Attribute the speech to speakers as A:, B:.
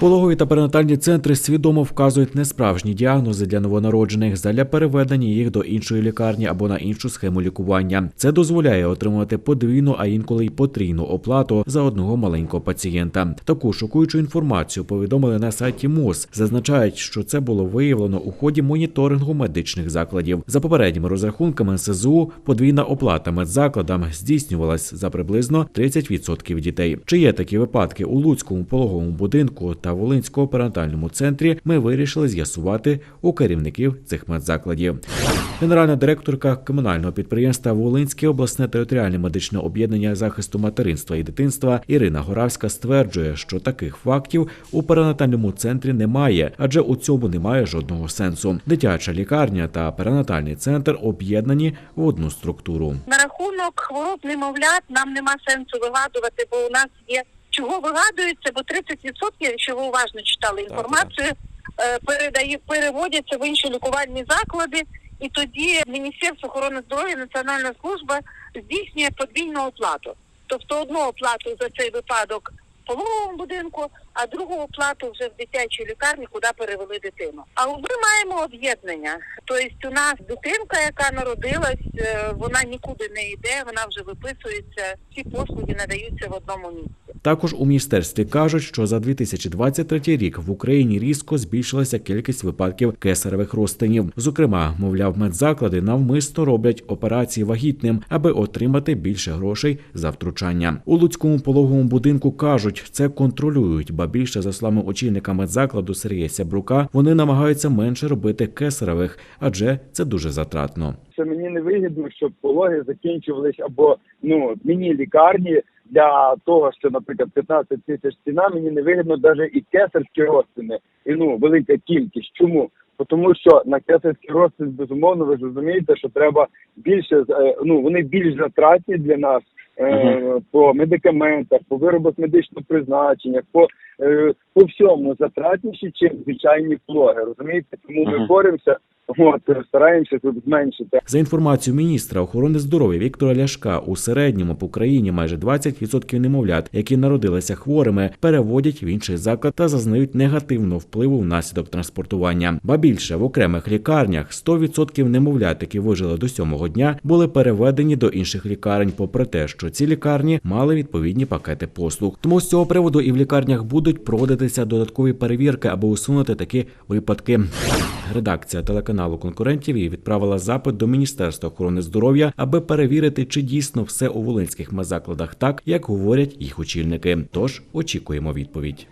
A: Пологові та перинатальні центри свідомо вказують несправжні діагнози для новонароджених задля переведення їх до іншої лікарні або на іншу схему лікування. Це дозволяє отримувати подвійну, а інколи й потрійну оплату за одного маленького пацієнта. Таку шокуючу інформацію повідомили на сайті МОЗ. Зазначають, що це було виявлено у ході моніторингу медичних закладів. За попередніми розрахунками СЗУ, подвійна оплата медзакладам здійснювалась за приблизно 30% дітей. Чи є такі випадки у Луцькому пологовому будинку та Волинському перинатальному центрі? Ми вирішили з'ясувати у керівників цих медзакладів. Генеральна директорка комунального підприємства Волинське обласне територіальне медичне об'єднання захисту материнства і дитинства Ірина Горавська стверджує, що таких фактів у перинатальному центрі немає, адже у цьому немає жодного сенсу. Дитяча лікарня та перинатальний центр об'єднані в одну структуру.
B: На рахунок хвороб немовлят нам нема сенсу вигадувати, бо у нас є чого вигадується, бо 30%, якщо ви уважно читали інформацію, е, передає переводяться в інші лікувальні заклади, і тоді Міністерство охорони здоров'я, Національна служба здійснює подвійну оплату. Тобто одну оплату за цей випадок пологовому будинку, а другу оплату вже в дитячій лікарні, куди перевели дитину. А ми маємо об'єднання. Тобто у нас дитинка, яка народилась, е, вона нікуди не йде, вона вже виписується. Всі послуги надаються в одному місці.
A: Також у міністерстві кажуть, що за 2023 рік в Україні різко збільшилася кількість випадків кесаревих розтинів. Зокрема, мовляв, медзаклади навмисно роблять операції вагітним, аби отримати більше грошей за втручання. У Луцькому пологовому будинку кажуть, це контролюють, ба більше за словами очільника медзакладу Сергія Сябрука, вони намагаються менше робити кесаревих, адже це дуже затратно.
C: що мені не вигідно, щоб пологи закінчувались або ну міні лікарні для того, що, наприклад, 15 тисяч ціна, мені не вигідно навіть і кесарські розтини, і ну велика кількість. Чому? Тому що на кесарський розтин, безумовно, ви ж розумієте, що треба більше е, ну вони більш затратні для нас е, по медикаментах, по виробах медичного призначення, по, е, по всьому затратніші, чим звичайні пологи. Розумієте? Тому ми боремося. От стараємося тут зменшити.
A: За інформацією міністра охорони здоров'я Віктора Ляшка, у середньому по країні майже 20% немовлят, які народилися хворими, переводять в інший заклад та зазнають негативного впливу внаслідок транспортування. Ба більше в окремих лікарнях 100% немовлят, які вижили до сьомого дня, були переведені до інших лікарень, попри те, що ці лікарні мали відповідні пакети послуг. Тому з цього приводу і в лікарнях будуть проводитися додаткові перевірки, аби усунути такі випадки. Редакція телеканалу конкурентів і відправила запит до Міністерства охорони здоров'я, аби перевірити, чи дійсно все у волинських медзакладах так, як говорять їх очільники. Тож очікуємо відповідь.